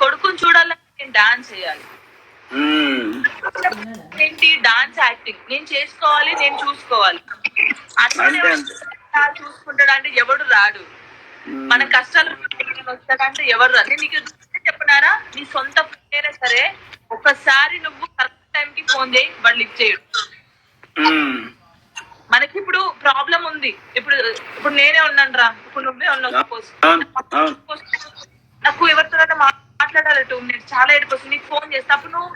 కొడుకుని చూడాలంటే నేను డాన్స్ చేయాలి. ఏంటి? Dance acting. నేను చేసుకోవాలి నేను చూసుకోవాలి. వాడు చూసుకుంటాడు అంటే ఎవడు రాడు. మన కష్టాలు వస్తాడంటే ఎవరు రాదు నేను నీకు చెప్పనారా నీ సొంత అయినా సరే ఒకసారి నువ్వు కరెక్ట్ టైం కి ఫోన్ చేయి వాళ్ళు లిఫ్ట్ చేయడు. మనకి ఇప్పుడు ప్రాబ్లం ఉంది. ఇప్పుడు ఇప్పుడు నేనే ఉన్నాను రా ఇప్పుడు నువ్వే ఉన్నావు. నాకు ఎవరితో మాట్లాడాలి టూ మినిట్స్. చాలా ఏడుపు వస్తుంది. నీకు ఫోన్ చేస్తా. అప్పుడు నువ్వు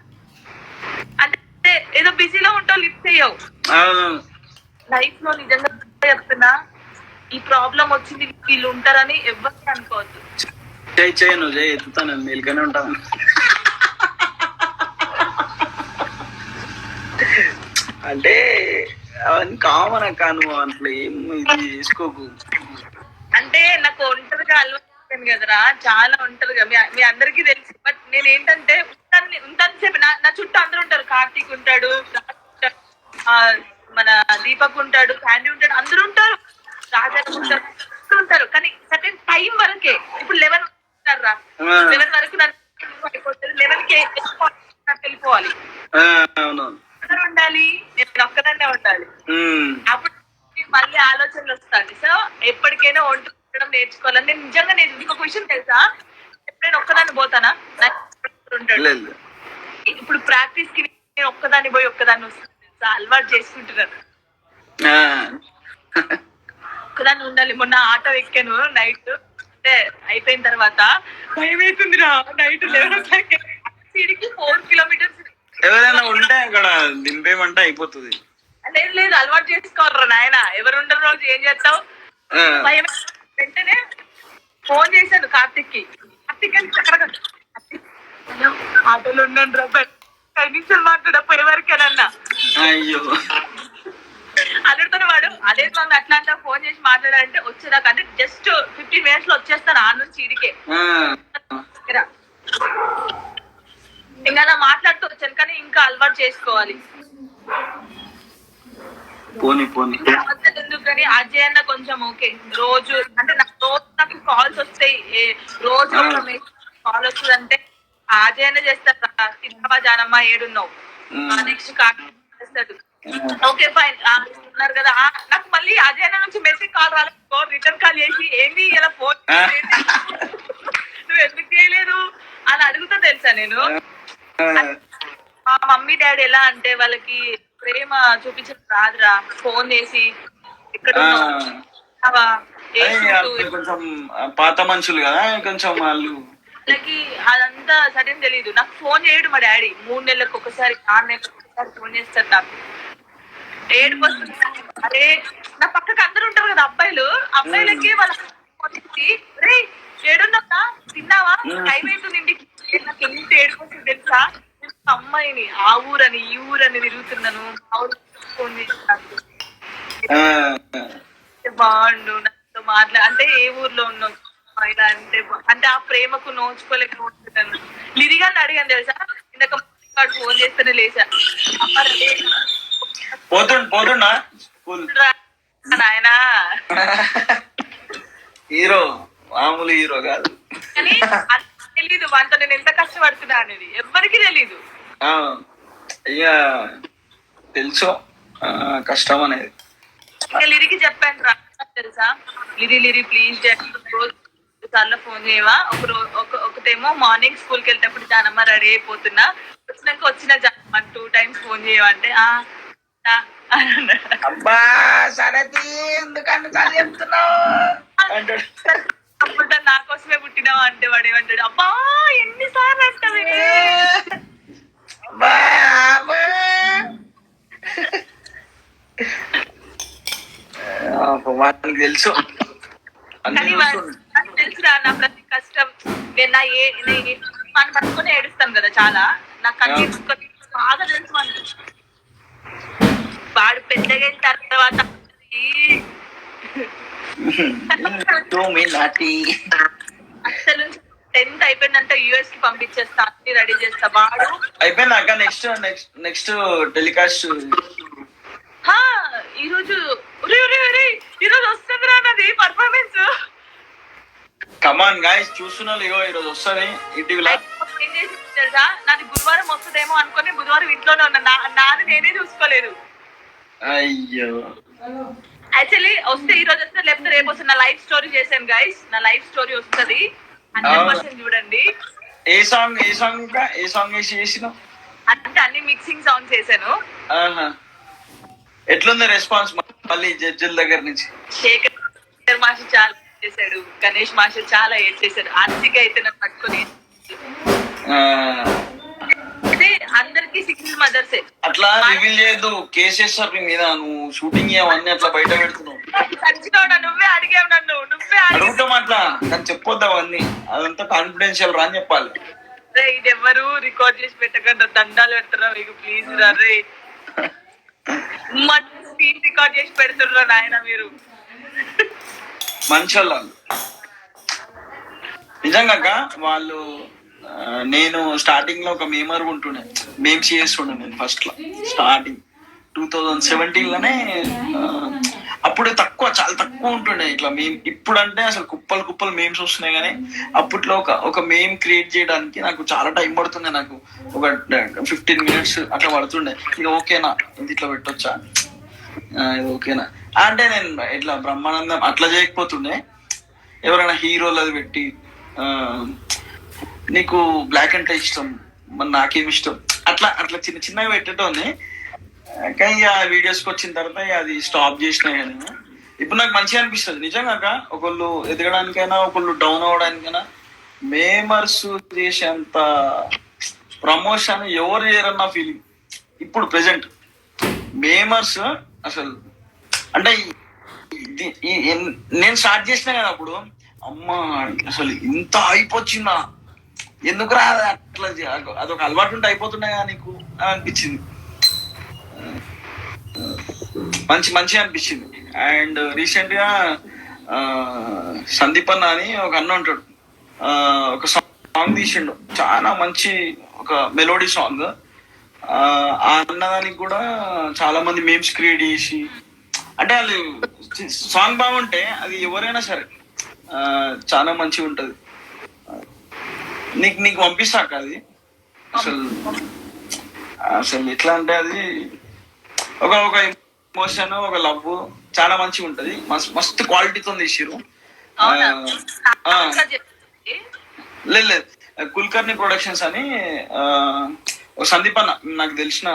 అంటే ఏదో బిజీలో ఉంటావు లిఫ్ట్ చేయవు. లైఫ్లో నిజంగా చెప్తున్నా ఈ ప్రాబ్లం వచ్చింది వీళ్ళు ఉంటారని ఎవరికి అనుకోవద్దు. చేయి చేయి నువ్వు చేయి ఎత్తుతాను. మేలుగానే ఉంటాను. అంటే అవన్నీ కామన్ అక్క నువ్వు. అట్లా ఏం ఇది చేసుకోకు. అంటే నాకు ఒంటరిగా అలవాటు అయిపోయింది కదరా చాలా ఒంటరిగా మీ మీ అందరికీ తెలుసు. బట్ నేను ఏంటంటే ఉంటాను నా నా చుట్టూ అందరూ ఉంటారు. కార్తీక్ ఉంటాడు రాజ్ ఉంటాడు, ఆ, మన దీపక్ ఉంటాడు శాండీ ఉంటాడు అందరూ ఉంటారు. రాజా ఉంటారు ఉంటారు. కానీ సర్టెన్ టైం వరకే ఇప్పుడు లెవెన్ ఉంటారు. లెవెన్ వరకు నన్ను అయిపోతుంది లెవెన్కి వెళ్ళిపోవాలి అందరూ ఉండాలి నేను ఒక్కదాన్నే ఉండాలి. అప్పుడు మళ్ళీ ఆలోచనలు వస్తాయి. సో ఎప్పటికైనా వంట ఉండడం నేర్చుకోవాలని నేను నిజంగా నేను ఇంకొక విషయం తెలుసా? ఎప్పుడైనా ఒక్కదాన్ని పోతానా? ఉంటాడు. ఇప్పుడు ప్రాక్టీస్కి నేను ఒక్కదాన్ని పోయి ఒక్కదాన్ని వస్తాను తెలుసా? అలవాటు చేసుకుంటున్నాను. ఒక్కదాన్ని ఉండాలి. మొన్న ఆటో ఎక్కాను నైట్. అంటే అయిపోయిన తర్వాత భయం అవుతుందిరా నైట్ లెవెన్ సిడికి ఫోర్ కిలోమీటర్స్. ఎవరైనా ఉంటే అక్కడ దింపేమంటే అయిపోతుంది. లేదు లేదు. అలవాటు చేసుకోర్రా నాయన. ఎవరు ఉండరు రోజు. ఏం చేస్తావు. భయం వెంటనే ఫోన్ చేశాను కార్తిక్కి కార్తిక్ అని హలో, ఆటోలో ఉన్నాను రా కనీసం మాట్లాడపోయే వరకేనన్నా అయ్యో. వాడు అదే మమ్మీ అట్లా అంటా ఫోన్ చేసి మాట్లాడాలంటే వచ్చేదాకా. అంటే జస్ట్ ఫిఫ్టీన్ మినిట్స్లో వచ్చేస్తాను ఆ నుంచి ఇడికే. ఇంకా అలా మాట్లాడుతూ వచ్చాను కానీ ఇంకా అలవాటు చేసుకోవాలి. పోనీ పోనీ. అవసరం ఎందుకు కానీ అజయ్ అన్న కొంచెం ఓకే. రోజు అంటే నాకు కాల్స్ వస్తాయి. రోజు కాల్ వస్తుంది అంటే అజయ్ అన్న చేస్తారు? తిన్నావా జానమ్మ? ఏడున్నావు. నెక్స్ట్ చేస్తాడు. Okay fine. ఉన్నారు కదా. నాకు మళ్ళీ అజయ్ అన్న నుంచి మెసేజ్ కాల్ రాలేదు. రిటర్న్ కాల్ చేసి ఏంది ఇలా ఫోన్ నువ్వు ఎందుకు చేయలేదు? అని అడుగుతా తెలుసా నేను. మా మమ్మీ డాడీ ఎలా అంటే వాళ్ళకి ప్రేమ చూపించడం రాదురా. ఫోన్ చేసి ఎక్కడ కొంచెం పాత మనుషులు కదా కొంచెం వాళ్ళు. వాళ్ళకి అదంతా సడన్ తెలియదు నాకు ఫోన్ చేయడు మా డాడీ. మూడు నెలలకు ఒకసారి ఆరు నెలలకు ఒకసారి ఫోన్ చేస్తారు నాకు. ఏడుపు వస్తుంది అరే నా పక్కకు అందరూ ఉంటారు కదా అబ్బాయిలు. అబ్బాయిలకి వాళ్ళ ఫోన్ చేసి రే ఏడున్నావా తిన్నావా? టైం అవుతుంది ఇంటికి. నాకు ఎంత ఏడుపు వస్తుంది తెలుసా? అమ్మాయిని ఆ ఊరని ఈ ఊరని తిరుగుతున్నాను. ఆ ఊరు ఫోన్ చేసి నాకు. ఆ. అంటే బాగుండు నాతో మాట్లా అంటే ఏ ఊర్లో ఉన్నావు? ఇలా అంటే అంటే ఆ ప్రేమకు నోచుకోలేకపోతున్నాను. లిరిగాన్ని అడిగాను తెలుసా? ఇందాక వాడు ఫోన్ చేస్తేనే లేచా. పోతుండు పోతుండా? నాయనా. హీరో మామూలు హీరో కాదు. కానీ తెలీదు వాటితో నేను ఎంత కష్టపడుతున్నా అనేది. ఎవ్వరికి తెలీదు. ఆ, ఇక తెలుసు. కష్టం అనేది. లిరికి చెప్పాను తెలుసా? లిరి లిరి ప్లీజ్ రోజు సార్లు ఫోన్ చేయవా? ఒక రోజు ఒక ఒకటేమో మార్నింగ్ స్కూల్కి వెళ్ళేటప్పుడు జానమ్మ రెడీ అయిపోతున్నా. వచ్చినాక వచ్చిన జానమ్మ టూ టైమ్స్ ఫోన్ చేయవంటే ఆ. అబ్బా చెప్తున్నావు? నా కోసమే పుట్టినావా అంటే వాడు ఏమంటాడు అబ్బా ఎన్నిసార్లు అంటావే అబ్బా, అబ్బా. వాడికి తెలుసు. తెలుసురా నా ప్రతి కష్టం. నా ఏ నేను మన పట్టుకొని ఏడుస్తాను కదా చాలా. నాకు బాగా తెలుసు మనకి వాడు పెద్దగైన తర్వాత. అసలు టెన్త్ అయిపోయిందంటే యుఎస్కి పంపించేస్తా అన్ని రెడీ చేస్తా. వాడు అయిపోయింది అక్క నెక్స్ట్ నెక్స్ట్ నెక్స్ట్ టెలికాస్ట్ హా, ఈ రోజు ఒరే ఒరే ఒరే ఈ రోజు వస్తుంది రా నాది పర్ఫార్మెన్స్ కమాన్ గాయస్ చూస్తున్నారు ఇగో ఈరోజు వస్తుంది ఇంటివిలా ఏం చేసి తెలుసా? నాది గురువారం వస్తుందేమో అనుకుని బుధవారం ఇంట్లోనే ఉన్నా. నా- నాది నేనే చూసుకోలేదు. అయ్యో. యాక్చువల్లీ వస్తే ఈ రోజు వస్తే లేకపోతే రేపు వస్తుంది నా లైఫ్ స్టోరీ చేశాను గైస్ నా లైఫ్ స్టోరీ వస్తుంది. హండ్రెడ్ పర్సెంట్ చూడండి. ఏ సాంగ్ ఏ సాంగ్ ఇంకా ఏ సాంగ్ వేసి చేసినావు అంటే అన్ని మిక్సింగ్ సాంగ్స్ చేశాను. ఆహా. ఎట్లుంది రెస్పాన్స్ మళ్ళీ జడ్జిల దగ్గర నుంచి. శేఖర్ మాస్టర్ చాలా చేశాడు గణేష్ మాస్టర్ చాలా చేశాడు ఆర్తిక అయితే నన్ను పట్టుకొని అంటే అందరికి సింగిల్ మదర్సే. అట్లా రివీల్ మీద నువ్వు షూటింగ్ అవన్నీ అట్లా బయట పెడుతున్నావు. నువ్వే అడిగావు నన్ను నువ్వే అడుగుతాం అట్లా కానీ చెప్పొద్దు అవన్నీ. అదంతా కాన్ఫిడెన్షియల్ రా అని చెప్పాలి. ఇది ఎవరు రికార్డ్ చేసి పెట్టకుండా దండాలు పెడతారా? మీకు ప్లీజ్ రా రే స్క్రీన్ రికార్డ్ చేసి పెడుతుర్రా నాయన మీరు. మంచి వాళ్ళు. నిజంగా అక్క, వాళ్ళు నేను స్టార్టింగ్లో ఒక మేమర్ ఉంటుండే. మేమ్స్ చేస్తుండే నేను ఫస్ట్లో. స్టార్టింగ్ టూ థౌజండ్ సెవెంటీన్లోనే అప్పుడు తక్కువ చాలా తక్కువ ఉంటుండే ఇట్లా మేము ఇప్పుడు అంటే అసలు కుప్పలు కుప్పలు మేమ్స్ వస్తున్నాయి కానీ అప్పట్లో ఒక ఒక మేమ్ క్రియేట్ చేయడానికి నాకు చాలా టైం పడుతుండే నాకు. ఒక ఫిఫ్టీన్ మినిట్స్ అట్లా పడుతుండే. ఇది ఓకేనా ఇది ఇట్లా పెట్టొచ్చా? ఆ, ఇది ఓకేనా అంటే నేను ఇట్లా బ్రహ్మానందం అట్లా చేయకపోతుండే. ఎవరైనా హీరోలు అది పెట్టి నీకు బ్లాక్ అంటే ఇష్టం మరి నాకేం ఇష్టం? అట్లా అట్లా చిన్న చిన్నగా పెట్టేటోని కానీ ఇక వీడియోస్కి వచ్చిన తర్వాత ఇక అది స్టాప్ చేసిన కానీ ఇప్పుడు నాకు మంచిగా అనిపిస్తుంది. నిజంగా ఒకళ్ళు ఎదగడానికైనా ఒకళ్ళు డౌన్ అవ్వడానికైనా మేమర్స్ చేసేంత ప్రమోషన్ ఎవరు చేయరన్న ఫీలింగ్ ఇప్పుడు ప్రెసెంట్ మేమర్స్ అసలు అంటే ఇది- నేను స్టార్ట్ చేసిన కదా అప్పుడు అమ్మా అసలు ఇంత అయిపోచ్చిందా ఎందుకు రా అట్లా అదొక- అదొక అలవాటు ఉంటే అయిపోతున్నాయా నీకు అని అనిపించింది. మంచి మంచిగా అనిపించింది. అండ్ uh, రీసెంట్గా uh, సందీప్ అన్న అని ఒక అన్న ఉంటాడు. Uh, ఒక సాంగ్ తీసిండు. చాలా మంచి ఒక మెలోడీ సాంగ్ ఆ అన్నదానికి కూడా చాలా మంది మేమ్స్ క్రియేట్ చేసి అంటే వాళ్ళు సాంగ్ బాగుంటే అది ఎవరైనా సరే చాలా మంచిగా ఉంటది. నీకు నీకు పంపిస్తాక అది. అసలు అసలు ఎట్లా అంటే అది ఒక ఒక ఎమోషన్ ఒక లవ్ చాలా మంచిగా ఉంటది. మస్తు క్వాలిటీతో తీసిరు. లేదు కుల్కర్ణి ప్రొడక్షన్స్ అని సందీప్ అన్న నాకు తెలిసిన.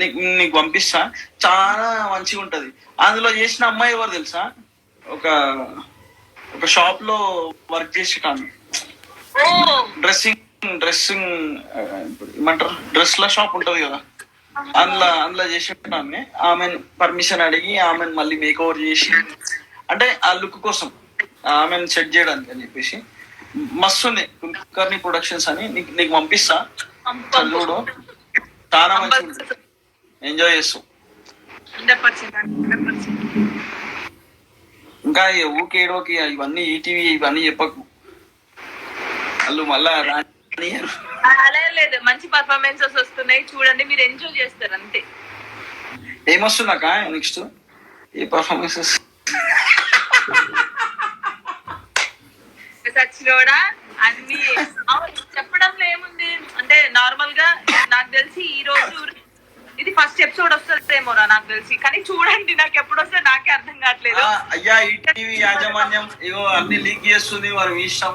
నీకు నీకు పంపిస్తా. చాలా మంచిగా ఉంటది. అందులో చేసిన అమ్మాయి ఎవరు తెలుసా? ఒక ఒక షాప్లో వర్క్ చేసి కాను డ్రెస్సింగ్ డ్రెస్సింగ్ ఏమంటారు? డ్రెస్ల షాప్ ఉంటది కదా. అందులో అందులో చేసేటాన్ని ఆమె పర్మిషన్ అడిగి ఆమెను మళ్ళీ మేక్ ఓవర్ చేసి అంటే ఆ లుక్ కోసం ఆమెను సెట్ చేయడానికి అని చెప్పేసి మస్తు ఉంది కుల్కర్ణి ప్రొడక్షన్స్ అని నీకు నీకు పంపిస్తా. పంపు, చదువుడు చాలా ఉంటుంది. ఎంజాయ్ చేస్తాం. ఇంకా ఈ ఊకే ఏడోకి ఇవన్నీ ఈటీవీ ఇవన్నీ చెప్పకు. వాళ్ళు మళ్ళా అలా లేదు. మంచి పర్ఫార్మెన్సెస్ వస్తున్నాయి. చూడండి మీరు ఎంజాయ్ చేస్తారు అంతే. ఏమొస్తుందాక నెక్స్ట్? ఏ పర్ఫార్మెన్సెస్ సచ్చినోడా అన్ని. చెప్పడంలో ఏముంది? అంటే నార్మల్గా నాకు తెలిసి ఈ రోజు ఇది ఫస్ట్ ఎపిసోడ్ వస్తుందేమోరా నాకు తెలిసి. కానీ చూడండి నాకు ఎప్పుడు వస్తే నాకే అర్థం కావట్లేదు. అయ్యా ఈటీవీ యాజమాన్యం ఇగో అన్ని లీక్ చేస్తుంది వారి ఇష్టం.